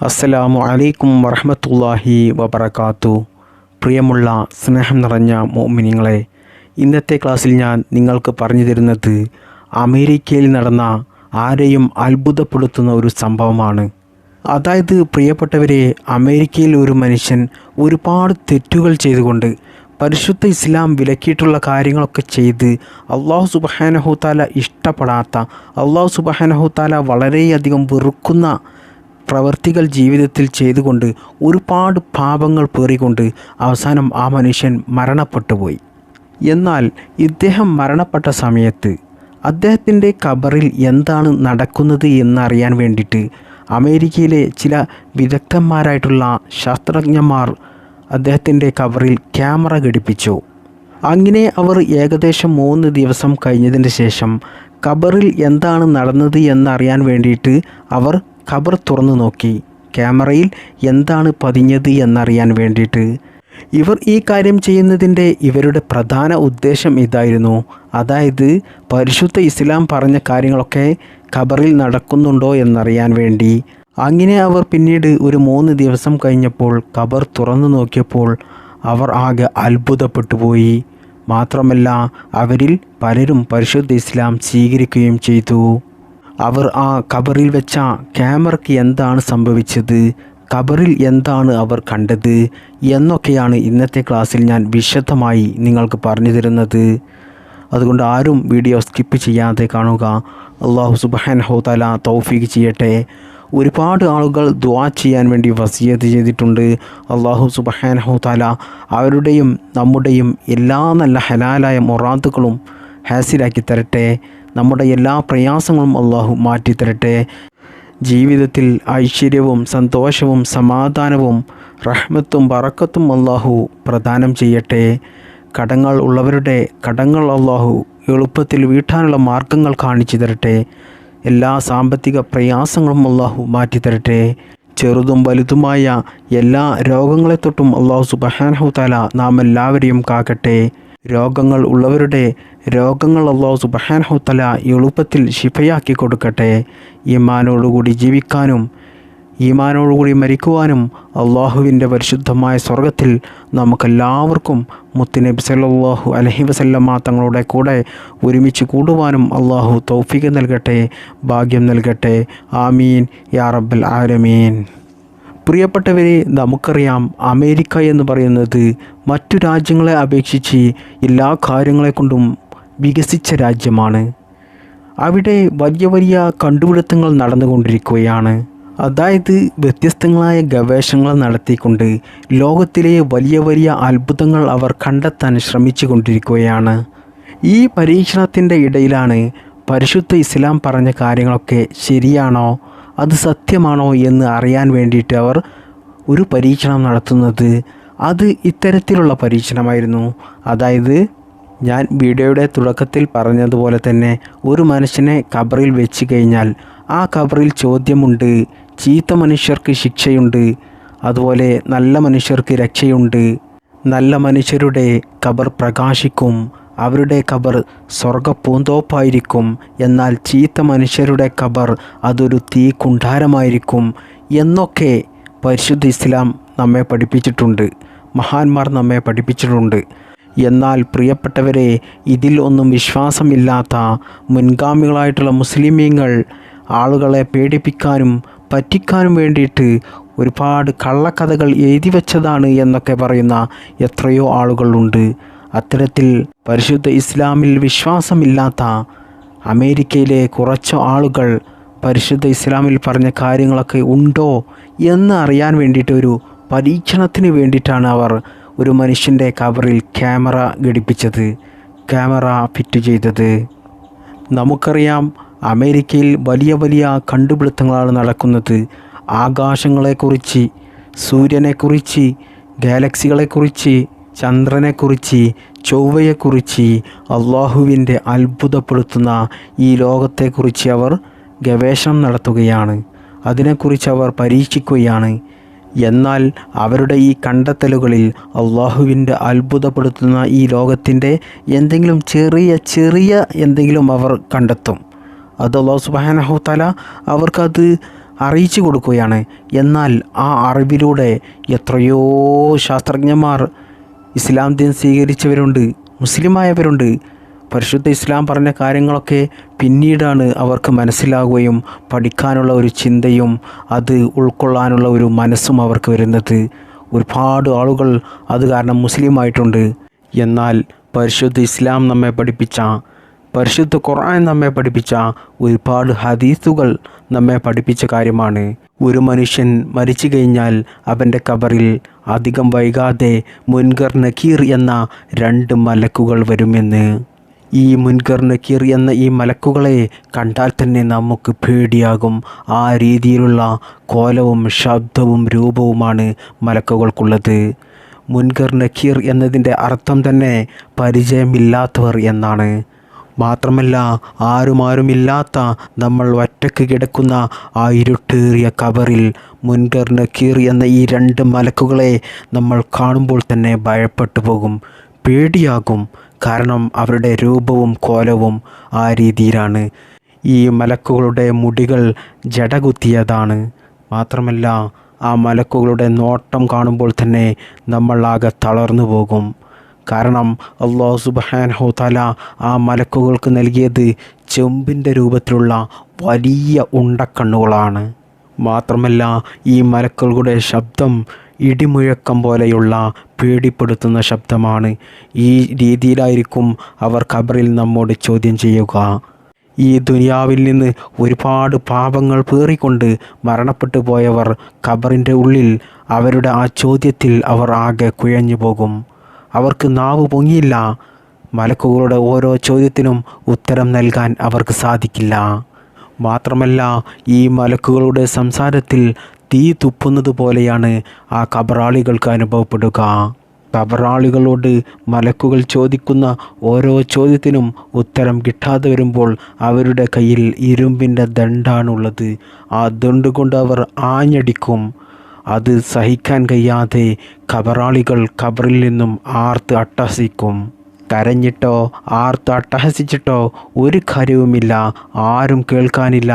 അസ്സലാമു അലൈക്കും വറഹമത്തല്ലാഹി വബർക്കാത്തു പ്രിയമുള്ള സ്നേഹം നിറഞ്ഞ മോമിനിങ്ങളെ ഇന്നത്തെ ക്ലാസ്സിൽ ഞാൻ നിങ്ങൾക്ക് പറഞ്ഞു തരുന്നത് അമേരിക്കയിൽ നടന്ന ആരെയും അത്ഭുതപ്പെടുത്തുന്ന ഒരു സംഭവമാണ്. അതായത് പ്രിയപ്പെട്ടവരെ അമേരിക്കയിൽ ഒരു മനുഷ്യൻ ഒരുപാട് തെറ്റുകൾ ചെയ്തുകൊണ്ട് പരിശുദ്ധ ഇസ്ലാം വിലക്കിയിട്ടുള്ള കാര്യങ്ങളൊക്കെ ചെയ്ത് അള്ളാഹു സുബഹാനഹുത്താല ഇഷ്ടപ്പെടാത്ത അള്ളാഹു സുബഹാനഹുത്താല വളരെയധികം വെറുക്കുന്ന പ്രവർത്തികൾ ജീവിതത്തിൽ ചെയ്തുകൊണ്ട് ഒരുപാട് പാപങ്ങൾ പേറിക്കൊണ്ട് അവസാനം ആ മനുഷ്യൻ മരണപ്പെട്ടുപോയി. എന്നാൽ ഇദ്ദേഹം മരണപ്പെട്ട സമയത്ത് അദ്ദേഹത്തിന്റെ കബറിൽ എന്താണ് നടക്കുന്നത് എന്നറിയാൻ വേണ്ടിയിട്ട് അമേരിക്കയിലെ ചില വിദഗ്ധന്മാരായിട്ടുള്ള ശാസ്ത്രജ്ഞന്മാർ അദ്ദേഹത്തിന്റെ കബറിൽ ക്യാമറ ഘടിപ്പിച്ചു. അങ്ങനെ അവർ ഏകദേശം മൂന്ന് ദിവസം കഴിഞ്ഞതിന് ശേഷം കബറിൽ എന്താണ് നടന്നത് എന്നറിയാൻ വേണ്ടിയിട്ട് അവർ ഖബർ തുറന്നു നോക്കി. ക്യാമറയിൽ എന്താണ് പതിഞ്ഞത് എന്നറിയാൻ വേണ്ടിയിട്ട്. ഇവർ ഈ കാര്യം ചെയ്യുന്നതിന്റെ ഇവരുടെ പ്രധാന ഉദ്ദേശം ഇതായിരുന്നു. അതായത് പരിശുദ്ധ ഇസ്ലാം പറഞ്ഞ കാര്യങ്ങളൊക്കെ ഖബറിൽ നടക്കുന്നുണ്ടോ എന്നറിയാൻ വേണ്ടി. അങ്ങനെ അവർ പിന്നീട് ഒരു മൂന്ന് ദിവസം കഴിഞ്ഞപ്പോൾ ഖബർ തുറന്നു നോക്കിയപ്പോൾ അവർ ആകെ അത്ഭുതപ്പെട്ടു പോയി. മാത്രമല്ല അവരിൽ പലരും പരിശുദ്ധ ഇസ്ലാം സ്വീകരിക്കുകയും ചെയ്തു. അവർ ആ കബറിൽ വെച്ച ക്യാമറയ്ക്ക് എന്താണ് സംഭവിച്ചത്? കബറിൽ എന്താണ് അവർ കണ്ടത്? എന്നൊക്കെയാണ് ഇന്നത്തെ ക്ലാസ്സിൽ ഞാൻ വിശദമായി നിങ്ങൾക്ക് പറഞ്ഞു തരുന്നത്. അതുകൊണ്ട് ആരും വീഡിയോ സ്കിപ്പ് ചെയ്യാതെ കാണുക. അള്ളാഹു സുബാൻ ഹോതല തൗഫീഖ് ചെയ്യട്ടെ. ഒരുപാട് ആളുകൾ ദ്വാ ചെയ്യാൻ വേണ്ടി വസിയത്ത് ചെയ്തിട്ടുണ്ട്. അള്ളാഹു സുബഹാൻ ഹോതാല അവരുടെയും നമ്മുടെയും എല്ലാ നല്ല ഹലാലായ മൊറാത്തുകളും ഹാസിലാക്കി തരട്ടെ. നമ്മുടെ എല്ലാ പ്രയാസങ്ങളും അള്ളാഹു മാറ്റിത്തരട്ടെ. ജീവിതത്തിൽ ഐശ്വര്യവും സന്തോഷവും സമാധാനവും റഹ്മത്തും പറക്കത്തും അള്ളാഹു പ്രദാനം ചെയ്യട്ടെ. കടങ്ങൾ ഉള്ളവരുടെ കടങ്ങൾ അള്ളാഹു എളുപ്പത്തിൽ വീട്ടാനുള്ള മാർഗങ്ങൾ കാണിച്ചു തരട്ടെ. എല്ലാ സാമ്പത്തിക പ്രയാസങ്ങളും അള്ളാഹു മാറ്റിത്തരട്ടെ. ചെറുതും വലുതുമായ എല്ലാ രോഗങ്ങളെ തൊട്ടും അള്ളാഹു സുബഹാനഹു താല നാം എല്ലാവരെയും കാക്കട്ടെ. രോഗങ്ങൾ ഉള്ളവരുടെ രോഗങ്ങൾ അള്ളാഹു സുബഹാനഹു തല എളുപ്പത്തിൽ ശിഫയാക്കി കൊടുക്കട്ടെ. ഈമാനോടുകൂടി ജീവിക്കാനും ഈമാനോടുകൂടി മരിക്കുവാനും അള്ളാഹുവിന്റെ പരിശുദ്ധമായ സ്വർഗത്തിൽ നമുക്കെല്ലാവർക്കും മുത്തുനബി സല്ലാഹു അലഹി വസല്ലമ്മ തങ്ങളുടെ കൂടെ ഒരുമിച്ച് കൂടുവാനും അള്ളാഹു തൗഫീഖ് നൽകട്ടെ ഭാഗ്യം നൽകട്ടെ. ആമീൻ. യാ റബ്ബൽ ആലമീൻ. പ്രിയപ്പെട്ടവരെ നമുക്കറിയാം അമേരിക്ക എന്ന് പറയുന്നത് മറ്റു രാജ്യങ്ങളെ അപേക്ഷിച്ച് എല്ലാ കാര്യങ്ങളെക്കൊണ്ടും വികസിച്ച രാജ്യമാണ്. അവിടെ വലിയ വലിയ കണ്ടുപിടുത്തങ്ങൾ നടന്നുകൊണ്ടിരിക്കുകയാണ്. അതായത് വ്യത്യസ്തങ്ങളായ ഗവേഷണങ്ങൾ നടത്തിക്കൊണ്ട് ലോകത്തിലെ വലിയ വലിയ അത്ഭുതങ്ങൾ അവർ കണ്ടെത്താൻ ശ്രമിച്ചു കൊണ്ടിരിക്കുകയാണ് ഈ പരീക്ഷണത്തിന്റെ ഇടയിലാണ് പരിശുദ്ധ ഇസ്ലാം പറഞ്ഞ കാര്യങ്ങളൊക്കെ ശരിയാണോ? അത് സത്യമാണോ എന്ന് അറിയാൻ വേണ്ടിയിട്ട് അവർ ഒരു പരീക്ഷണം നടത്തുന്നത്. അത് ഇത്തരത്തിലുള്ള പരീക്ഷണമായിരുന്നു. അതായത് ഞാൻ വീഡിയോയുടെ തുടക്കത്തിൽ പറഞ്ഞതുപോലെ തന്നെ ഒരു മനുഷ്യനെ കബറിൽ വെച്ച് കഴിഞ്ഞാൽ ആ കബറിൽ ചോദ്യമുണ്ട് ചീത്ത മനുഷ്യർക്ക് ശിക്ഷയുണ്ട് അതുപോലെ നല്ല മനുഷ്യർക്ക് രക്ഷയുണ്ട്. നല്ല മനുഷ്യരുടെ കബർ പ്രകാശിക്കും അവരുടെ ഖബർ സ്വർഗ പൂന്തോപ്പായിരിക്കും എന്നാൽ ചീത്ത മനുഷ്യരുടെ ഖബർ അതൊരു തീ കുണ്ടാരമായിരിക്കും എന്നൊക്കെ പരിശുദ്ധ ഇസ്ലാം നമ്മെ പഠിപ്പിച്ചിട്ടുണ്ട്. മഹാന്മാർ നമ്മെ പഠിപ്പിച്ചിട്ടുണ്ട്. എന്നാൽ പ്രിയപ്പെട്ടവരെ ഇതിൽ ഒന്നും വിശ്വാസമില്ലാത്ത മുൻഗാമികളായിട്ടുള്ള മുസ്ലിമീങ്ങൾ ആളുകളെ പേടിപ്പിക്കാനും പറ്റിക്കാനും വേണ്ടിയിട്ട് ഒരുപാട് കള്ളക്കഥകൾ എഴുതി വച്ചതാണ് എന്നൊക്കെ പറയുന്ന എത്രയോ ആളുകളുണ്ട്. അത്തരത്തിൽ പരിശുദ്ധ ഇസ്ലാമിൽ വിശ്വാസമില്ലാത്ത അമേരിക്കയിലെ കുറച്ച് ആളുകൾ പരിശുദ്ധ ഇസ്ലാമിൽ പറഞ്ഞ കാര്യങ്ങളൊക്കെ ഉണ്ടോ എന്ന് അറിയാൻ വേണ്ടിയിട്ട് ഒരു പരീക്ഷണത്തിന് വേണ്ടിയിട്ടാണ് അവർ ഒരു മനുഷ്യന്റെ കവറിൽ ക്യാമറ ഘടിപ്പിച്ചത് ക്യാമറ ഫിറ്റ് ചെയ്തത്. നമുക്കറിയാം അമേരിക്കയിൽ വലിയ വലിയ കണ്ടുപിടുത്തങ്ങളാണ് നടക്കുന്നത്. ആകാശങ്ങളെക്കുറിച്ച് സൂര്യനെക്കുറിച്ച് ഗാലക്സികളെക്കുറിച്ച് ചന്ദ്രനെക്കുറിച്ച് ചൊവ്വയെക്കുറിച്ച് അള്ളാഹുവിന്റെ അത്ഭുതപ്പെടുത്തുന്ന ഈ ലോകത്തെക്കുറിച്ച് അവർ ഗവേഷണം നടത്തുകയാണ്. അതിനെക്കുറിച്ച് അവർ പരീക്ഷിക്കുകയാണ്. എന്നാൽ അവരുടെ ഈ കണ്ടെത്തലുകളിൽ അള്ളാഹുവിന്റെ അത്ഭുതപ്പെടുത്തുന്ന ഈ ലോകത്തിന്റെ എന്തെങ്കിലും ചെറിയ ചെറിയ എന്തെങ്കിലും അവർ കണ്ടെത്തും. അത് അള്ളാഹു സുബാനഹുത്തല അവർക്കത് അറിയിച്ചു കൊടുക്കുകയാണ്. എന്നാൽ ആ അറിവിലൂടെ എത്രയോ ശാസ്ത്രജ്ഞന്മാർ ഇസ്ലാം ദീൻ സ്വീകരിച്ചവരുണ്ട് മുസ്ലിമായവരുണ്ട്. പരിശുദ്ധ ഇസ്ലാം പറഞ്ഞ കാര്യങ്ങളൊക്കെ പിന്നീടാണ് അവർക്ക് മനസ്സിലാവുകയും പഠിക്കാനുള്ള ഒരു ചിന്തയും അത് ഉൾക്കൊള്ളാനുള്ള ഒരു മനസ്സും അവർക്ക് വരുന്നത്. ഒരുപാട് ആളുകൾ അത് കാരണം മുസ്ലിമായിട്ടുണ്ട്. എന്നാൽ പരിശുദ്ധ ഇസ്ലാം നമ്മെ പഠിപ്പിച്ച പരിശുദ്ധ ഖുർആൻ നമ്മെ പഠിപ്പിച്ച ഒരുപാട് ഹദീസുകൾ നമ്മെ പഠിപ്പിച്ച കാര്യമാണ്. ഒരു മനുഷ്യൻ മരിച്ചു കഴിഞ്ഞാൽ അവന്റെ കബറിൽ അധികം വൈകാതെ മുൻകർ നക്കീർ എന്ന രണ്ട് മലക്കുകൾ വരുമെന്ന്. ഈ മുൻകർ നക്കീർ എന്ന ഈ മലക്കുകളെ കണ്ടാൽ തന്നെ നമുക്ക് പേടിയാകും. ആ രീതിയിലുള്ള കോലവും ശബ്ദവും രൂപവുമാണ് മലക്കുകൾക്കുള്ളത്. മുൻകർ നക്കീർ എന്നതിന്റെ അർത്ഥം തന്നെ പരിചയമില്ലാത്തവർ എന്നാണ്. മാത്രമല്ല ആരുമാരുമില്ലാത്ത നമ്മൾ ഒറ്റയ്ക്ക് കിടക്കുന്ന ആ ഇരുട്ടേറിയ കബറിൽ മുൻകർ നക്കീർ എന്ന ഈ രണ്ട് മലക്കുകളെ നമ്മൾ കാണുമ്പോൾ തന്നെ ഭയപ്പെട്ടു പോകും പേടിയാകും. കാരണം അവരുടെ രൂപവും കോലവും ആ രീതിയിലാണ്. ഈ മലക്കുകളുടെ മുടികൾ ജടകുത്തിയതാണ്. മാത്രമല്ല ആ മലക്കുകളുടെ നോട്ടം കാണുമ്പോൾ തന്നെ നമ്മൾ ആകെ തളർന്നു പോകും. കാരണം അള്ളാഹു സുബാനഹു തല ആ മലക്കുകൾക്ക് നൽകിയത് ചെമ്പിന്റെ രൂപത്തിലുള്ള വലിയ ഉണ്ടക്കണ്ണുകളാണ്. മാത്രമല്ല ഈ മലക്കുകളുടെ ശബ്ദം ഇടിമുഴക്കം പോലെയുള്ള പേടിപ്പെടുത്തുന്ന ശബ്ദമാണ്. ഈ രീതിയിലായിരിക്കും അവർ ഖബറിൽ നമ്മോട് ചോദ്യം ചെയ്യുക. ഈ ദുനിയാവിൽ നിന്ന് ഒരുപാട് പാപങ്ങൾ പേറിക്കൊണ്ട് മരണപ്പെട്ടു പോയവർ ഖബറിന്റെ ഉള്ളിൽ അവരുടെ ആ ചോദ്യത്തിൽ അവർ ആകെ കുഴഞ്ഞു പോകും. അവർക്ക് നാവ് പൊങ്ങിയില്ല. മലക്കുകളുടെ ഓരോ ചോദ്യത്തിനും ഉത്തരം നൽകാൻ അവർക്ക് സാധിക്കില്ല. മാത്രമല്ല ഈ മലക്കുകളുടെ സംസാരത്തിൽ തീ തുപ്പുന്നത് പോലെയാണ് ആ കബറാളികൾക്ക് അനുഭവപ്പെടുക. കബറാളികളോട് മലക്കുകൾ ചോദിക്കുന്ന ഓരോ ചോദ്യത്തിനും ഉത്തരം കിട്ടാതെ വരുമ്പോൾ അവരുടെ കയ്യിൽ ഇരുമ്പിന്റെ ദണ്ടാണുള്ളത്. ആ ദണ്ട് കൊണ്ട് അവർ ആഞ്ഞടിക്കും. അത് സഹിക്കാൻ കഴിയാതെ കബറാളികൾ കബറിൽ നിന്നും ആർത്ത് അട്ടഹസിക്കും. കരഞ്ഞിട്ടോ ആർത്ത് അട്ടഹസിച്ചിട്ടോ ഒരു കാര്യവുമില്ല. ആരും കേൾക്കാനില്ല.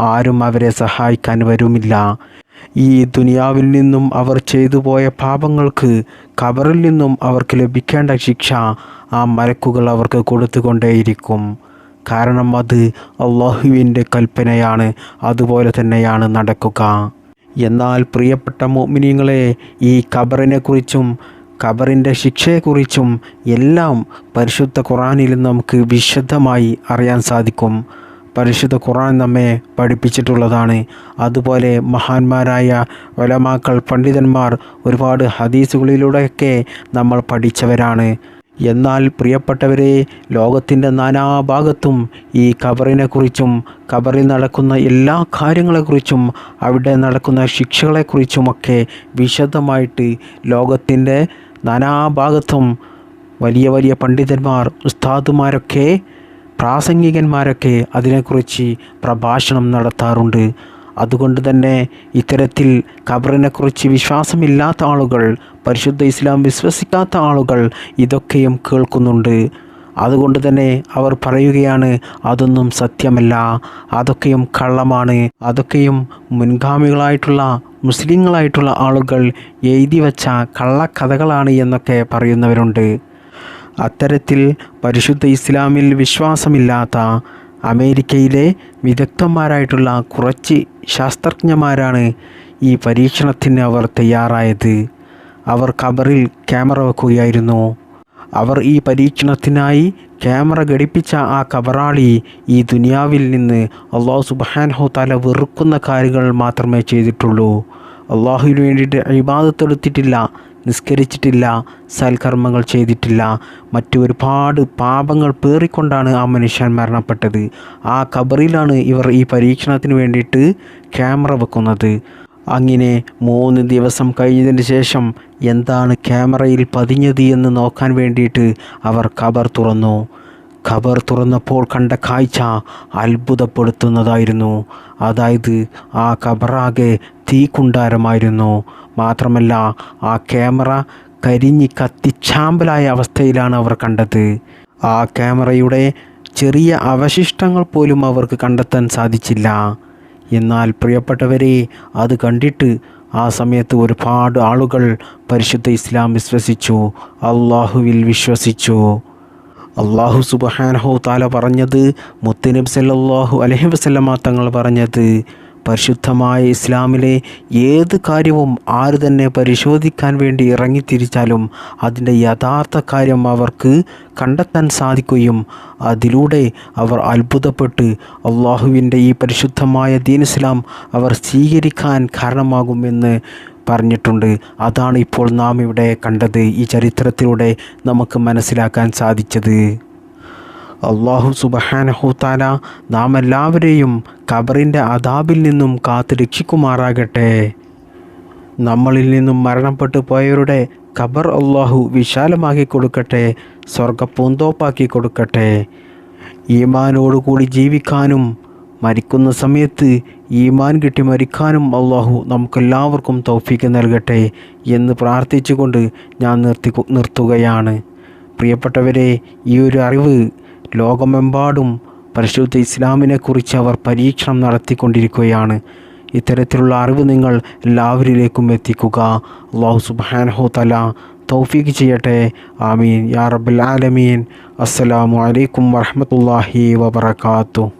ആരും അവരെ സഹായിക്കാൻ വരുമില്ല. ഈ ദുനിയാവിൽ നിന്നും അവർ ചെയ്തു പോയ പാപങ്ങൾക്ക് കബറിൽ നിന്നും അവർക്ക് ലഭിക്കേണ്ട ശിക്ഷ ആ മരക്കുകൾ അവർക്ക് കൊടുത്തുകൊണ്ടേയിരിക്കും. കാരണം അത് അള്ളാഹുവിന്റെ കൽപ്പനയാണ്. അതുപോലെ തന്നെയാണ് നടക്കുക. എന്നാൽ പ്രിയപ്പെട്ട മോമിനിയങ്ങളെ ഈ ഖബറിനെക്കുറിച്ചും ഖബറിന്റെ ശിക്ഷയെക്കുറിച്ചും എല്ലാം പരിശുദ്ധ ഖുറാനിൽ നമുക്ക് വിശദമായി അറിയാൻ സാധിക്കും. പരിശുദ്ധ ഖുറാൻ നമ്മെ പഠിപ്പിച്ചിട്ടുള്ളതാണ്. അതുപോലെ മഹാന്മാരായ ഒലമാക്കൾ പണ്ഡിതന്മാർ ഒരുപാട് ഹദീസുകളിലൂടെയൊക്കെ നമ്മൾ പഠിച്ചവരാണ്. എന്നാൽ പ്രിയപ്പെട്ടവരെ ലോകത്തിന്റെ നാനാഭാഗത്തും ഈ ഖബറിനെക്കുറിച്ചും ഖബറിൽ നടക്കുന്ന എല്ലാ കാര്യങ്ങളെക്കുറിച്ചും അവിടെ നടക്കുന്ന ശിക്ഷകളെക്കുറിച്ചുമൊക്കെ വിശദമായിട്ട് ലോകത്തിന്റെ നാനാഭാഗത്തും വലിയ വലിയ പണ്ഡിതന്മാർ ഉസ്താദുമാരൊക്കെ പ്രാസംഗികന്മാരൊക്കെ അതിനെക്കുറിച്ച് പ്രഭാഷണം നടത്താറുണ്ട്. അതുകൊണ്ട് തന്നെ ഇത്തരത്തിൽ ഖബറിനെക്കുറിച്ച് വിശ്വാസമില്ലാത്ത ആളുകൾ പരിശുദ്ധ ഇസ്ലാം വിശ്വസിക്കാത്ത ആളുകൾ ഇതൊക്കെയും കേൾക്കുന്നുണ്ട്. അതുകൊണ്ട് തന്നെ അവർ പറയുകയാണ് അതൊന്നും സത്യമല്ല അതൊക്കെയും കള്ളമാണ് അതൊക്കെയും മുൻഗാമികളായിട്ടുള്ള മുസ്ലിങ്ങളായിട്ടുള്ള ആളുകൾ എഴുതി വച്ച കള്ളക്കഥകളാണ് എന്നൊക്കെ പറയുന്നവരുണ്ട്. അത്തരത്തിൽ പരിശുദ്ധ ഇസ്ലാമിൽ വിശ്വാസമില്ലാത്ത അമേരിക്കയിലെ വിദഗ്ധന്മാരായിട്ടുള്ള കുറച്ച് ശാസ്ത്രജ്ഞന്മാരാണ് ഈ പരീക്ഷണത്തിന് അവർ തയ്യാറായത്. അവർ ഖബറിൽ ക്യാമറ വെക്കുകയായിരുന്നു. അവർ ഈ പരീക്ഷണത്തിനായി ക്യാമറ ഘടിപ്പിച്ച ആ കബറാളി ഈ ദുനിയാവിൽ നിന്ന് അള്ളാഹു സുബാൻഹു തല വെറുക്കുന്ന കാര്യങ്ങൾ മാത്രമേ ചെയ്തിട്ടുള്ളൂ. അള്ളാഹുവിന് വേണ്ടിയിട്ട് അഴിബാദത്തെടുത്തിട്ടില്ല നിസ്കരിച്ചിട്ടില്ല സൽക്കർമ്മങ്ങൾ ചെയ്തിട്ടില്ല. മറ്റു ഒരുപാട് പാപങ്ങൾ പേറിക്കൊണ്ടാണ് ആ മനുഷ്യൻ മരണപ്പെട്ടത്. ആ കബറിലാണ് ഇവർ ഈ പരീക്ഷണത്തിന് വേണ്ടിയിട്ട് ക്യാമറ വെക്കുന്നത്. അങ്ങനെ മൂന്ന് ദിവസം കഴിഞ്ഞതിന് ശേഷം എന്താണ് ക്യാമറയിൽ പതിഞ്ഞത് എന്ന് നോക്കാൻ വേണ്ടിയിട്ട് അവർ ഖബർ തുറന്നു. ഖബർ തുറന്നപ്പോൾ കണ്ട കാഴ്ച അത്ഭുതപ്പെടുത്തുന്നതായിരുന്നു. അതായത് ആ ഖബറാകെ തീക്കുണ്ടാരമായിരുന്നു മാത്രമല്ല ആ ക്യാമറ കരിഞ്ഞ് കത്തിച്ചാമ്പലായ അവസ്ഥയിലാണ് അവർ കണ്ടത്. ആ ക്യാമറയുടെ ചെറിയ അവശിഷ്ടങ്ങൾ പോലും അവർക്ക് കണ്ടെത്താൻ സാധിച്ചില്ല. എന്നാൽ പ്രിയപ്പെട്ടവരെ അത് കണ്ടിട്ട് ആ സമയത്ത് ഒരുപാട് ആളുകൾ പരിശുദ്ധ ഇസ്ലാം വിശ്വസിച്ചു അള്ളാഹുവിൽ വിശ്വസിച്ചു. അള്ളാഹു സുബഹാനഹു താല പറഞ്ഞത് മുത്തനബ് സല്ലാഹു അലഹി വസല്ലമ തങ്ങൾ പറഞ്ഞത് പരിശുദ്ധമായ ഇസ്ലാമിലെ ഏത് കാര്യവും ആര് തന്നെ പരിശോധിക്കാൻ വേണ്ടി ഇറങ്ങിത്തിരിച്ചാലും അതിന്റെ യഥാർത്ഥ കാര്യം അവർക്ക് കണ്ടെത്താൻ സാധിക്കുകയും അതിലൂടെ അവർ അത്ഭുതപ്പെട്ട് അള്ളാഹുവിന്റെ ഈ പരിശുദ്ധമായ ദീൻ ഇസ്ലാം അവർ സ്വീകരിക്കാൻ കാരണമാകുമെന്ന് പറഞ്ഞിട്ടുണ്ട്. അതാണ് ഇപ്പോൾ നാം ഇവിടെ കണ്ടത്. ഈ ചരിത്രത്തിലൂടെ നമുക്ക് മനസ്സിലാക്കാൻ സാധിച്ചത്. അള്ളാഹു സുബഹാനഹുത്താല നാം എല്ലാവരെയും കബറിന്റെ അതാബിൽ നിന്നും കാത്ത് രക്ഷിക്കുമാറാകട്ടെ. നമ്മളിൽ നിന്നും മരണപ്പെട്ടു പോയവരുടെ ഖബർ അള്ളാഹു വിശാലമാക്കി കൊടുക്കട്ടെ സ്വർഗ പൂന്തോപ്പാക്കി കൊടുക്കട്ടെ. ഈമാനോടുകൂടി ജീവിക്കാനും മരിക്കുന്ന സമയത്ത് ഈമാൻ കിട്ടി മരിക്കാനും അള്ളാഹു നമുക്കെല്ലാവർക്കും തൗഫീക്ക് നൽകട്ടെ എന്ന് പ്രാർത്ഥിച്ചുകൊണ്ട് ഞാൻ നിർത്തി നിർത്തുകയാണ്. പ്രിയപ്പെട്ടവരെ ഈ ഒരു അറിവ് ലോകമെമ്പാടും പരിശുദ്ധ ഇസ്ലാമിനെക്കുറിച്ച് അവർ പരീക്ഷണം നടത്തിക്കൊണ്ടിരിക്കുകയാണ്. ഇത്തരത്തിലുള്ള അറിവ് നിങ്ങൾ എല്ലാവരിലേക്കും എത്തിക്കുക. അള്ളാഹു സുബാനഹു തല തൗഫീഖ് ചെയ്യട്ടെ. ആമീൻ. യാ റബ്ബൽ ആലമീൻ. അസ്സലാമു അലൈക്കും വറഹ്മത്തുള്ളാഹി വബറകാതുഹു.